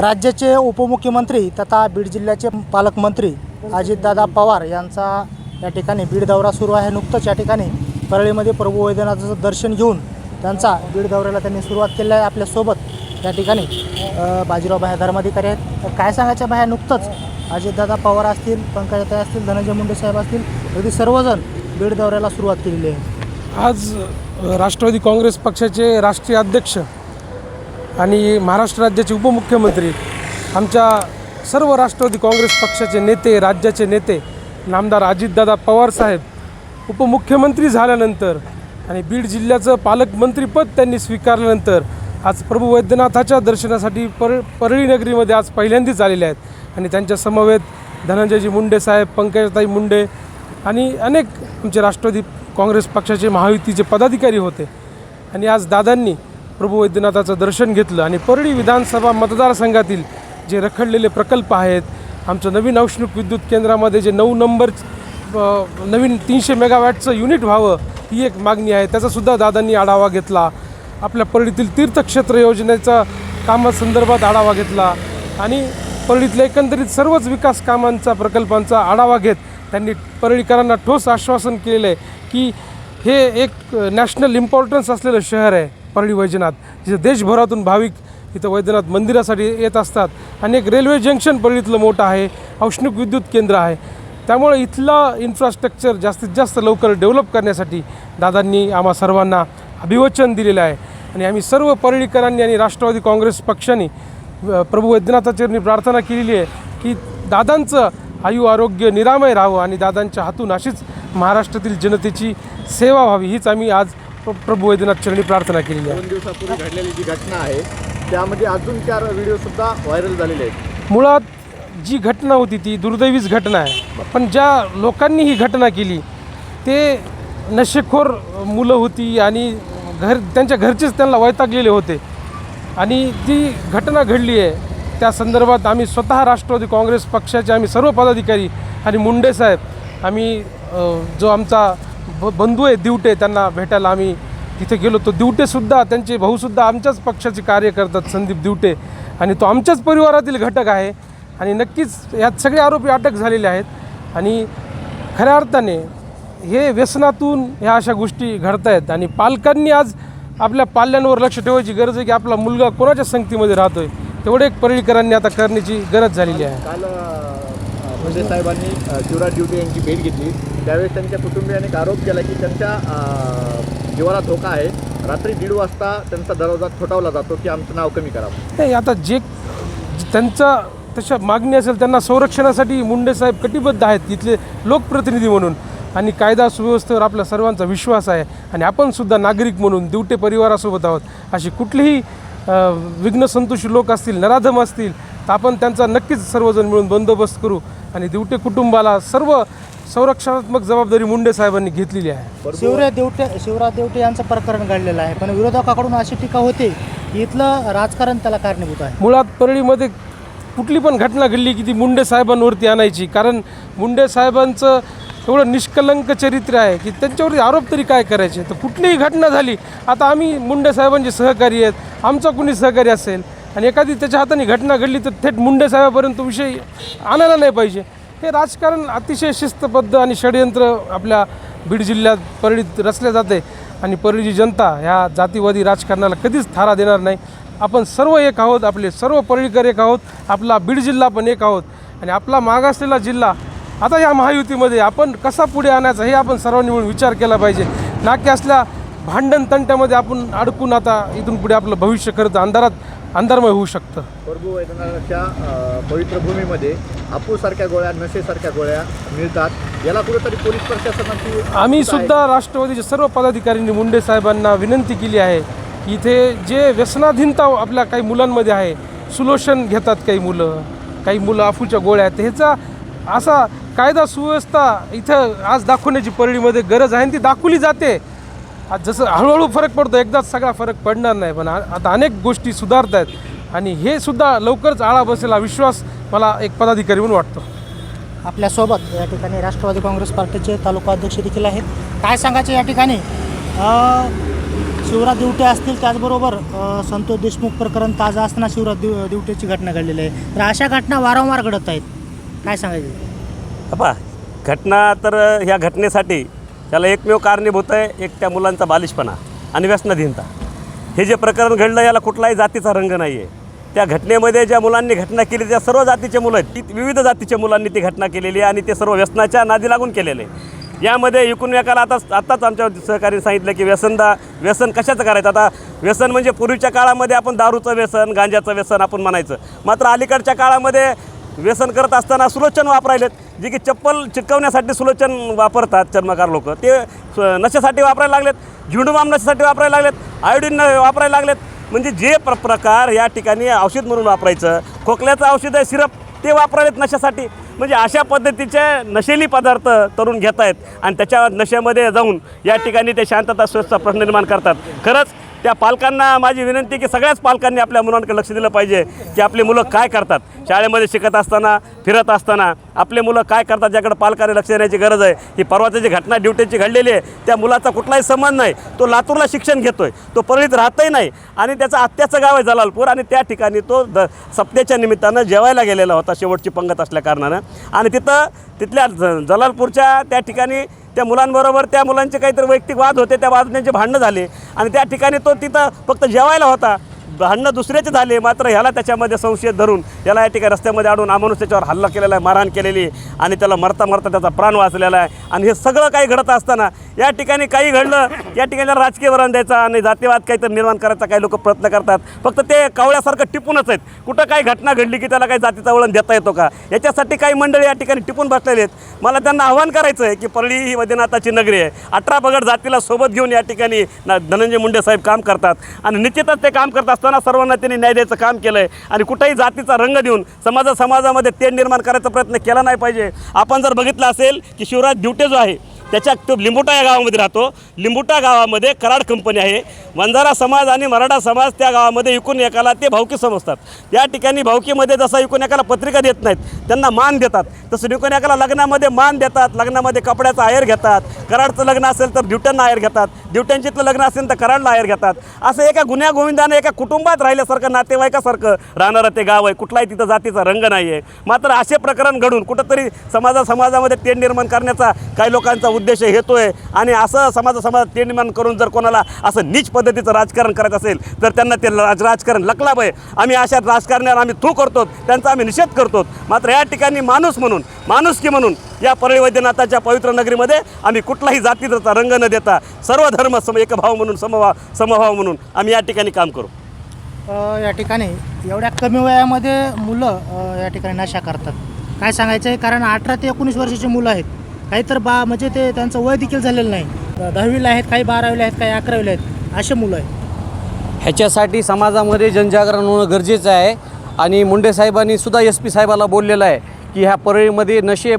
राज्याचे उपमुख्यमंत्री तथा बीड जिल्ह्याचे पालकमंत्री अजितदादा पवार यांचा या ठिकाणी बीड दौरा सुरू आहे. नुकतंच या ठिकाणी परळीमध्ये प्रभू वैद्यनाथाचं दर्शन घेऊन त्यांचा बीड दौऱ्याला त्यांनी सुरुवात केली आहे. आपल्यासोबत या ठिकाणी बाजीराव भाया धर्माधिकारी आहेत. तर काय सांगायचं बाह्या नुकतंच अजितदादा पवार असतील पंकजाताई असतील धनंजय मुंडे साहेब असतील अगदी सर्वजण बीड दौऱ्याला सुरुवात केलेली आहे. आज राष्ट्रवादी काँग्रेस पक्षाचे राष्ट्रीय अध्यक्ष आणि महाराष्ट्र राज्याचे उपमुख्यमंत्री आमच्या सर्व राष्ट्रवादी काँग्रेस पक्षाचे नेते राज्याचे नेते नामदार अजितदादा पवार साहेब उपमुख्यमंत्री झाल्यानंतर आणि बीड जिल्ह्याचं पालकमंत्रीपद त्यांनी स्वीकारल्यानंतर आज प्रभू वैद्यनाथाच्या दर्शनासाठी पर परळी नगरीमध्ये आज पहिल्यांदाच आलेले आहेत. आणि त्यांच्या समवेत धनंजयजी मुंडे साहेब पंकजताई मुंडे आणि अनेक आमचे राष्ट्रवादी काँग्रेस पक्षाचे महायुतीचे पदाधिकारी होते. आणि आज दादांनी प्रभू वैद्यनाथाचं दर्शन घेतलं आणि परळी विधानसभा मतदारसंघातील जे रखडलेले प्रकल्प आहेत आमचं नवीन औष्णिक विद्युत केंद्रामध्ये जे नऊ नंबर नवीन तीनशे मेगावॅटचं युनिट व्हावं ही एक मागणी आहे. त्याचासुद्धा दादांनी आढावा घेतला. आपल्या परळीतील तीर्थक्षेत्र योजनेचा कामासंदर्भात आढावा घेतला आणि परळीतल्या एकंदरीत सर्वच विकास कामांचा प्रकल्पांचा आढावा घेत त्यांनी परळीकरांना ठोस आश्वासन केलेलं आहे की हे एक नॅशनल इम्पॉर्टन्स असलेलं शहर आहे. परळी वैजनाथ जिथे देशभरातून भाविक इथं वैद्यनाथ मंदिरासाठी येत असतात. आणि एक रेल्वे जंक्शन परळीतलं मोठं आहे औष्णिक विद्युत केंद्र आहे. त्यामुळे इथला इन्फ्रास्ट्रक्चर जास्तीत जास्त लवकर डेव्हलप करण्यासाठी दादांनी आम्हा सर्वांना अभिवचन दिलेलं आहे. आणि आम्ही सर्व परळीकरांनी आणि राष्ट्रवादी काँग्रेस पक्षाने प्रभू वैद्यनाथाचरणी प्रार्थना केलेली आहे की दादांचं आयु आरोग्य निरामय राहावं आणि दादांच्या हातून अशीच महाराष्ट्रातील जनतेची सेवा व्हावी. हीच आम्ही आज प्रभू वैद्यनाथ चरणी प्रार्थना केलेली आहे. दोन दिवसापूर्वी घडलेली जी घटना आहे त्यामध्ये अजून चार व्हिडिओ सुद्धा व्हायरल झालेले आहेत. मुळात जी घटना होती ती दुर्दैवीच घटना आहे. पण ज्या लोकांनी ही घटना केली ते नशेखोर मुलं होती आणि घर त्यांच्या घरचेच त्यांना वैतागलेले होते. आणि ती घटना घडली आहे त्या संदर्भात आम्ही स्वतः राष्ट्रवादी काँग्रेस पक्षाचे आम्ही सर्व पदाधिकारी आणि मुंडे साहेब आम्ही अ, जो आमचा ब बंधू आहे दिवटे त्यांना भेटायला आम्ही तिथे गेलो. तो दिवटेसुद्धा त्यांचे भाऊसुद्धा आमच्याच पक्षाचे कार्य करतात संदीप दिवटे. आणि तो आमच्याच परिवारातील घटक आहे. आणि नक्कीच यात सगळे आरोपी अटक झालेले आहेत. आणि खऱ्या अर्थाने हे व्यसनातून ह्या अशा गोष्टी घडत आहेत आणि पालकांनी आज आपल्या पाल्यांवर लक्ष ठेवायची गरज आहे की आपला मुलगा कोणाच्या संगतीमध्ये राहतोय तेवढे एक परळीकरांनी आता करण्याची गरज झालेली आहे. काल मुंडे साहेबांनी शिवराज ड्युटी यांची भेट घेतली. त्यावेळेस त्यांच्या कुटुंबियाने एक आरोप केला की त्यांच्या जीवाला धोका आहे. रात्री दीड वाजता त्यांचा दरवाजा ठोठावला जातो की आमचं नाव कमी करावं नाही आता जे त्यांचा तशा मागणी असेल त्यांना संरक्षणासाठी मुंडे साहेब कटिबद्ध आहेत इथले लोकप्रतिनिधी म्हणून. आणि कायदा सुव्यवस्थेवर आपल्या सर्वांचा विश्वास आहे. आणि आपण सुद्धा नागरिक म्हणून दिवटे परिवारासोबत आहोत. अशी कुठलीही विघ्न विघ्नसंतोषी लोक असतील नराधम असतील तर आपण त्यांचा नक्कीच सर्वजण मिळून बंदोबस्त करू. आणि दिवटे कुटुंबाला सर्व संरक्षणात्मक जबाबदारी मुंडे साहेबांनी घेतलेली आहे. शिवराज देवटे शिवराज देवटे यांचं प्रकरण घडलेलं आहे पण विरोधकाकडून अशी टीका होते की इथलं राजकारण त्याला कारणीभूत आहे. मुळात परळीमध्ये कुठली पण घटना घडली की ती मुंडे साहेबांवरती आणायची. कारण मुंडे साहेबांचं एवढं निष्कलंक चरित्र आहे की त्यांच्यावरती आरोप तरी काय करायचे? तर कुठलीही घटना झाली आता आम्ही मुंडे साहेबांचे सहकारी आहेत आमचा कुणी सहकारी असेल आणि एखादी त्याच्या हाताने घटना घडली तर थेट मुंडे साहेबापर्यंत विषय आणायला नाही पाहिजे. हे राजकारण अतिशय शिस्तबद्ध आणि षडयंत्र आपल्या बीड जिल्ह्यात परळीत रचले जाते आणि परळीची जनता ह्या जातीवादी राजकारणाला कधीच थारा देणार नाही. आपण सर्व एक आहोत आपले सर्व परळीकर एक आहोत आपला बीड जिल्हा पण एक आहोत आणि आपला मागासलेला जिल्हा आता या महायुतीमध्ये आपण कसा पुढे आणायचा हे आपण सर्वांनी मिळून विचार केला पाहिजे. नाक्यासल्या असल्या भांडण तंट्यामध्ये आपण अडकून आता इथून पुढे आपलं भविष्य खरं तर अंधारात अंधारमय होऊ शकतं. प्रभू वैद्यनाथाच्या पवित्र भूमीमध्ये अपूसारख्या गोळ्या नशेसारख्या गोळ्या मिळतात. याला कुठेतरी पोलीस प्रशासनाची आम्ही सुद्धा राष्ट्रवादीचे सर्व पदाधिकाऱ्यांनी मुंडे साहेबांना विनंती केली आहे की इथे जे व्यसनाधीनता आपल्या काही मुलांमध्ये आहे सुलोशन घेतात काही मुलं काही मुलं अफूच्या गोळ्या आहेत. ह्याचा असा कायदा सुव्यवस्था इथं आज दाखवण्याची परळीमध्ये गरज आहे आणि ती दाखवली जाते. आज जसं हळूहळू फरक पडतो एकदाच सगळा फरक पडणार नाही पण आता अनेक गोष्टी सुधारत आहेत आणि हे सुद्धा लवकरच आळा बसेल हा विश्वास मला एक पदाधिकारी म्हणून वाटतो. आपल्यासोबत या ठिकाणी राष्ट्रवादी काँग्रेस पार्टीचे तालुका अध्यक्ष देखील आहेत. काय सांगायचे या ठिकाणी? अ, शिवराज दिवटे असतील त्याचबरोबर संतोष देशमुख प्रकरण ताजं असताना शिवराज दिव दिवटेची घटना घडलेली आहे. तर अशा घटना वारंवार घडत आहेत. काय सांगायचं? पहा घटना तर ह्या घटनेसाठी त्याला एकमेव कारणीभूत आहे एक त्या मुलांचा बालिशपणा आणि व्यसनाधीनता. हे जे प्रकरण घडलं याला कुठलाही जातीचा रंग नाही आहे त्या घटनेमध्ये ज्या मुलांनी घटना केली त्या सर्व जातीचे मुलं आहेत. ती विविध जातीच्या मुलांनी ती घटना केलेली आहे आणि ते सर्व व्यसनाच्या नादी लागून केलेले आहे. यामध्ये एकूण एकाला आता आत्ताच आमच्या सहकार्याने सांगितलं की व्यसनदा व्यसन कशाचं करायचं? आता व्यसन म्हणजे पूर्वीच्या काळामध्ये आपण दारूचं व्यसन गांजाचं व्यसन आपण म्हणायचं. मात्र अलीकडच्या काळामध्ये व्यसन करत असताना सुलोचन वापरायलेत. जे की चप्पल चिटकवण्यासाठी सुलोचन वापरतात चर्मकार लोक. ते नशेसाठी वापरायला लागलेत. झिंडूबाम नशेसाठी वापरायला लागलेत. आयोडीन वापरायला लागलेत. म्हणजे जे प्र प्रकार या ठिकाणी औषध म्हणून वापरायचं खोकल्याचं औषध आहे सिरप ते वापरायलेत नशेसाठी. म्हणजे अशा पद्धतीचे नशेली पदार्थ तरुण घेत आहेत आणि त्याच्या नशेमध्ये जाऊन या ठिकाणी ते शांतता स्वच्छता प्रश्न निर्माण करतात. खरंच त्या पालकांना माझी विनंती की सगळ्याच पालकांनी आपल्या मुलांकडे लक्ष दिलं पाहिजे की आपली मुलं काय करतात. शाळेमध्ये शिकत असताना फिरत असताना आपले मुलं काय करतात ज्याकडे पालकांनी लक्ष देण्याची गरज आहे? ही परवाची जी घटना ड्युटीची घडलेली आहे त्या मुलाचा कुठलाही संबंध नाही. तो लातूरला शिक्षण घेतोय. तो परळीत राहतही नाही आणि त्याचं आत्याचं गाव आहे जलालपूर आणि त्या ठिकाणी तो द सप्त्याच्या निमित्तानं जेवायला गेलेला होता शेवटची पंगत असल्या कारणानं. आणि तिथं तिथल्या ज जलालपूरच्या त्या ठिकाणी त्या मुलांबरोबर त्या मुलांचे काहीतरी वैयक्तिक वाद होते त्या वाद भांडणं झाले. आणि त्या ठिकाणी तो तिथं फक्त जेवायला होता. भांडणं दुसऱ्याचे झाले मात्र ह्याला त्याच्यामध्ये संशय धरून याला या ठिकाणी रस्त्यामध्ये अडून अमानुष त्याच्यावर हल्ला केलेला आहे मारहाण केलेली आहे आणि त्याला मरता मरता त्याचा प्राण वाचलेला आहे. आणि हे सगळं काही घडत असताना या ठिकाणी काही घडलं या ठिकाणी राजकीय वरण द्यायचा आणि जातीवाद काहीतरी निर्माण करायचा काही लोक प्रयत्न करतात. फक्त ते कावळ्यासारखं टिपूनच आहेत. कुठं काही घटना घडली की त्याला काही जातीचा वळण देता येतो का? याच्यासाठी काही मंडळी या ठिकाणी टिपून बसलेले आहेत. मला त्यांना आव्हान करायचं आहे की परळी ही वैद्यनाथाची नगरी आहे. अठरा पगड जातीला सोबत घेऊन या ठिकाणी ना धनंजय मुंडे साहेब काम करतात. आणि निश्चितच ते काम करत असताना सर्वांना त्यांनी न्याय द्यायचं काम केलं आहे आणि कुठेही जातीचा रंग देऊन समाजा समाजामध्ये तेढ निर्माण करायचा प्रयत्न केला नाही पाहिजे. आपण जर बघितलं असेल की शिवराज दिवटे जो आहे त्याच्या तो लिंबुटा या गावामध्ये राहतो. लिंबुटा गावामध्ये कराड कंपनी आहे. वंजारा समाज आणि मराठा समाज त्या गावामध्ये एकूण एकाला ते भावकी समजतात. या ठिकाणी भावकीमध्ये जसं एकूण एकाला पत्रिका देत नाहीत त्यांना मान देतात. तसं एकूण एकाला लग्नामध्ये मान देतात. लग्नामध्ये कपड्याचा आयर घेतात. कराडचं लग्न असेल तर ड्युट्यांना आयर घेतात. ड्युट्यांचीतलं लग्न असेल तर कराडला आयर घेतात. असं एका गुन्ह्या गोविंदाने एका कुटुंबात राहिल्यासारखं नातेवाईकासारखं राहणारं ते गाव आहे. कुठलाही तिथं जातीचा रंग नाही आहे मात्र असे प्रकरण घडून कुठंतरी समाजा समाजामध्ये तेढ निर्माण करण्याचा काही लोकांचा उद्देश हेतू आहे आणि असं समाजा समाजात निर्माण करून जर कोणाला असं नीच पद्धतीचं राजकारण करायचं असेल तर त्यांना ते राज राजकारण लकलाब आहे आम्ही अशा राजकारण्याला आम्ही थू करतो त्यांचा आम्ही निषेध करतो. मात्र या ठिकाणी माणूस म्हणून माणुसकी म्हणून या परळी वैद्यनाथाच्या पवित्र नगरीमध्ये आम्ही कुठलाही जातीचा रंग न देता सर्व धर्म सम एकभाव म्हणून समभाव समभाव म्हणून आम्ही या ठिकाणी काम करू. या ठिकाणी एवढ्या कमी वयामध्ये मुलं या ठिकाणी नशा करतात. काय सांगायचं आहे कारण अठरा ते एकोणीस वर्षाची मुलं आहेत. काही तर बा म्हणजे ते त्यांचं वय देखील झालेलं नाही. दहावीला आहेत काही बारावीला आहेत काही अकरावीला आहेत असे मुलं आहेत. ह्याच्यासाठी समाजामध्ये जनजागरण होणं गरजेचं आहे. आणि मुंडे साहेबांनी सुद्धा एस पी साहेबाला बोललेलं आहे की ह्या परळीमध्ये नशे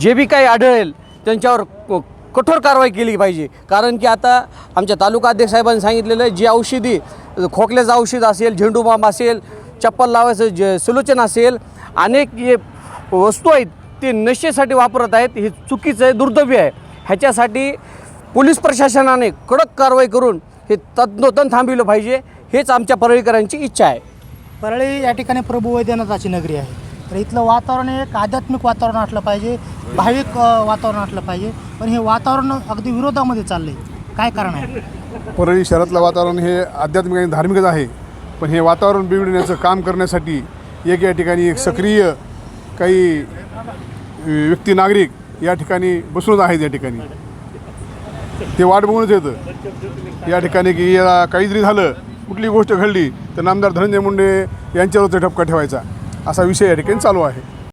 जे बी काही आढळेल त्यांच्यावर क- कठोर कारवाई केली पाहिजे. कारण की आता आमच्या तालुका अध्यक्ष साहेबांनी सांगितलेलं आहे जी औषधी खोकल्याचं औषध असेल झेंडूबाम असेल चप्पल लावायचं जे सुलोचन असेल अनेक जे वस्तू आहेत ते नशेसाठी वापरत आहेत हे चुकीचं आहे दुर्दैवी आहे. ह्याच्यासाठी पोलीस प्रशासनाने कडक कारवाई करून हे तत्नोतन थांबविलं पाहिजे हेच आमच्या परळीकरांची इच्छा आहे. परळी या ठिकाणी प्रभू वैद्यनाथाची नगरी आहे. तर इथलं वातावरण हे एक आध्यात्मिक वातावरण असलं पाहिजे भाविक वातावरण असलं पाहिजे पण हे वातावरण अगदी विरोधामध्ये चाललं आहे काय कारण आहे? परळी शहरातलं वातावरण हे आध्यात्मिक आणि धार्मिकच आहे पण हे वातावरण बिघडण्याचं काम करण्यासाठी एक या ठिकाणी एक सक्रिय काही अ, व्यक्ती नागरिक या ठिकाणी बसूनच आहेत या ठिकाणी. ते वाट बघूनच येतं. या ठिकाणी की याला काही जरी झालं कुठली गोष्ट घडली तर नामदार धनंजय मुंडे यांच्यावरचा ठपका ठेवायचा. असा विषय या ठिकाणी चालू आहे.